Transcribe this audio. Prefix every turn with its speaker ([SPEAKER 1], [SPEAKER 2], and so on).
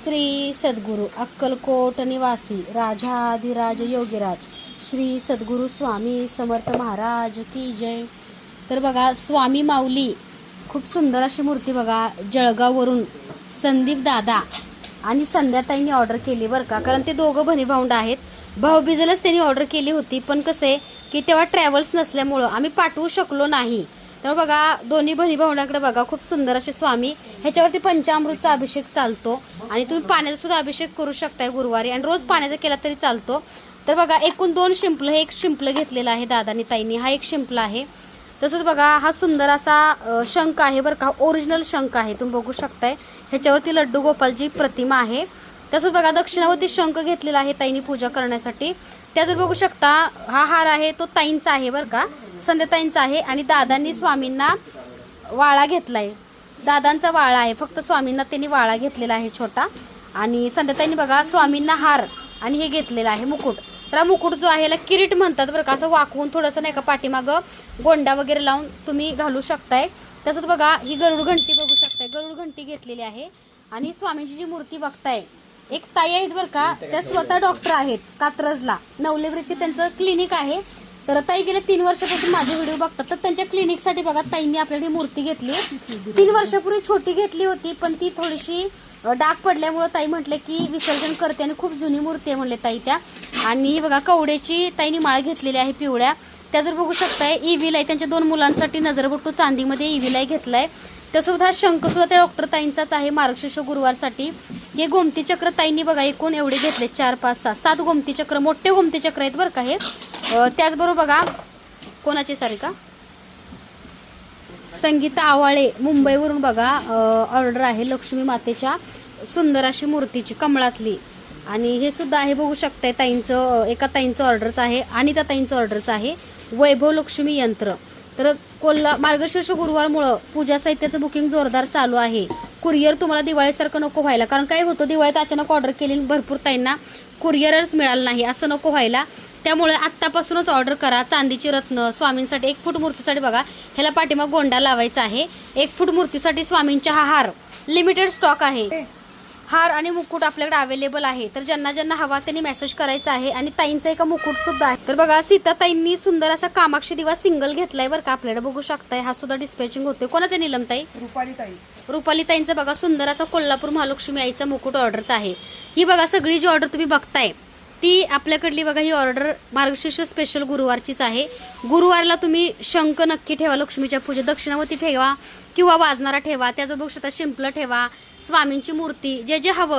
[SPEAKER 1] श्री सद्गुरू अक्कलकोट निवासी राजाधिराज योगीराज. श्री सद्गुरू स्वामी समर्थ महाराज की जय. तर बघा स्वामी माऊली खूप सुंदर अशी मूर्ती बघा जळगाववरून संदीप दादा आणि संध्याताईंनी ऑर्डर केली बरं का. कारण ते दोघं भनीभाऊंड आहेत. भाऊबीजेलाच त्यांनी ऑर्डर केली होती पण कसं आहे की तेव्हा ट्रॅव्हल्स नसल्यामुळं आम्ही पाठवू शकलो नाही. तर बघा दोन्ही बहिणी भावंडाकडे बघा खूप सुंदर असे स्वामी. ह्याच्यावरती पंचामृतचा अभिषेक चालतो. आणि तुम्ही पाण्याचा सुद्धा अभिषेक करू शकताय गुरुवारी. आणि रोज पाण्याचा केला तरी चालतो. तर बघा एकूण दोन शिंपलं हे एक शिंपलं घेतलेलं आहे दादानी ताईंनी. हा एक शिंपला आहे. तसंच बघा हा सुंदर असा शंख आहे बरं का. ओरिजिनल शंख आहे. तुम्ही बघू शकताय. ह्याच्यावरती लड्डू गोपालची प्रतिमा आहे. तसंच बघा दक्षिणावरती शंख घेतलेला आहे ताईंनी पूजा करण्यासाठी. त्यातून बघू शकता हा हार आहे तो ताईंचा आहे बरं का. संध्याताईंचा आहे आणि दादांनी स्वामींना वाळा घेतला आहे दादांचा वाळा आहे. फक्त स्वामींना त्यांनी वाळा घेतलेला आहे छोटा. आणि संध्याताईंनी बघा स्वामींना हार आणि हे घेतलेलं आहे मुकुट. तर हा मुकुट जो आहे याला किरीट म्हणतात बरं का. असं वाकवून थोडंसं नाही का पाठीमागं गोंडा वगैरे लावून तुम्ही घालू शकताय. तसंच बघा ही गरुड घंटी बघू शकताय. गरुड घंटी घेतलेली आहे. आणि स्वामींची जी मूर्ती बघताय एक ताई आहेत बरं का त्या स्वतः डॉक्टर आहेत कात्रजला. नवलेब्रिजचे त्यांचं क्लिनिक आहे. तर ताई गेल्या तीन वर्षापासून माझे व्हिडिओ बघतात. तर त्यांच्या क्लिनिकसाठी बघा ताईंनी आपल्याकडे मूर्ती घेतली. तीन वर्षापूर्वी छोटी घेतली होती पण ती थोडीशी डाग पडल्यामुळं ताई म्हटले की विसर्जन करते आणि खूप जुनी मूर्ती आहे म्हणले ताई त्या. आणि ही बघा कवड्याची ताईंनी माळ घेतलेली आहे पिवळ्या. त्या जर बघू शकताय इव्हिलाई त्यांच्या दोन मुलांसाठी नजरबट्टू चांदीमध्ये इव्हिलाई घेतलाय. त्यासोबत हा शंख सुद्धा त्या डॉक्टर ताईंचाच आहे मार्गशीर्ष गुरुवारसाठी. हे गोमती चक्र ताईंनी बघा एकूण एवढे घेतले चार पाच सहा सात गोमती चक्र मोठे गोमती चक्र आहेत बरं का हे. त्याचबरोबर बघा कोणाची सारी का? संगीता आवाळे मुंबईवरून बघा ऑर्डर आहे लक्ष्मी मातेच्या सुंदर अशी मूर्तीची कमळातली. आणि हे सुद्धा आहे बघू शकताय ताईंचं एका ताईंचं ऑर्डरच आहे आणि त्या ताईंचं ऑर्डरच आहे वैभव लक्ष्मी यंत्र. तर कोल्हा मार्गशीर्ष गुरुवारमुळं पूजा साहित्याचं बुकिंग जोरदार चालू आहे. कुरिअर तुम्हाला दिवाळीसारखं नको व्हायला कारण काय होतं दिवाळीत अचानक ऑर्डर केली भरपूर ताईंना कुरिअरच मिळालं नाही असं नको व्हायला. त्यामुळे आत्तापासूनच ऑर्डर करा. चांदीची रत्न स्वामींसाठी एक फूट मूर्तीसाठी बघा. ह्याला पाठीमाग गोंडा लावायचा आहे. एक फूट मूर्तीसाठी स्वामींचा हा हार. लिमिटेड स्टॉक आहे. हार आणि मुकुट आपल्याकडे अवेलेबल आहे. तर ज्यांना ज्यांना हवा त्यांनी मेसेज करायचा आहे. आणि ताईंचा एका मुकुट सुद्धा आहे. तर बघा सीता ताईंनी सुंदर असा कामाक्षी दिवा सिंगल घेतलाय बरं का. आपल्याकडे बघू शकताय. हा सुद्धा डिस्पॅचिंग होते कोणाचा निलम ताई?
[SPEAKER 2] रुपाली ताई
[SPEAKER 1] रुपाली ताईंचं बघा सुंदर असा कोल्हापूर महालक्ष्मी आईचा मुकुट ऑर्डरचा आहे. ही बघा सगळी जी ऑर्डर तुम्ही बघताय ती आपल्याकडली बघा ही ऑर्डर मार्गशीर्ष स्पेशल गुरुवारचीच आहे. गुरुवारला तुम्ही शंख नक्की ठेवा लक्ष्मीच्या पूजेत दक्षिणावती ठेवा किंवा वाजणारा ठेवा त्याचं बघू शकता शिंपलं ठेवा स्वामींची मूर्ती जे जे हवं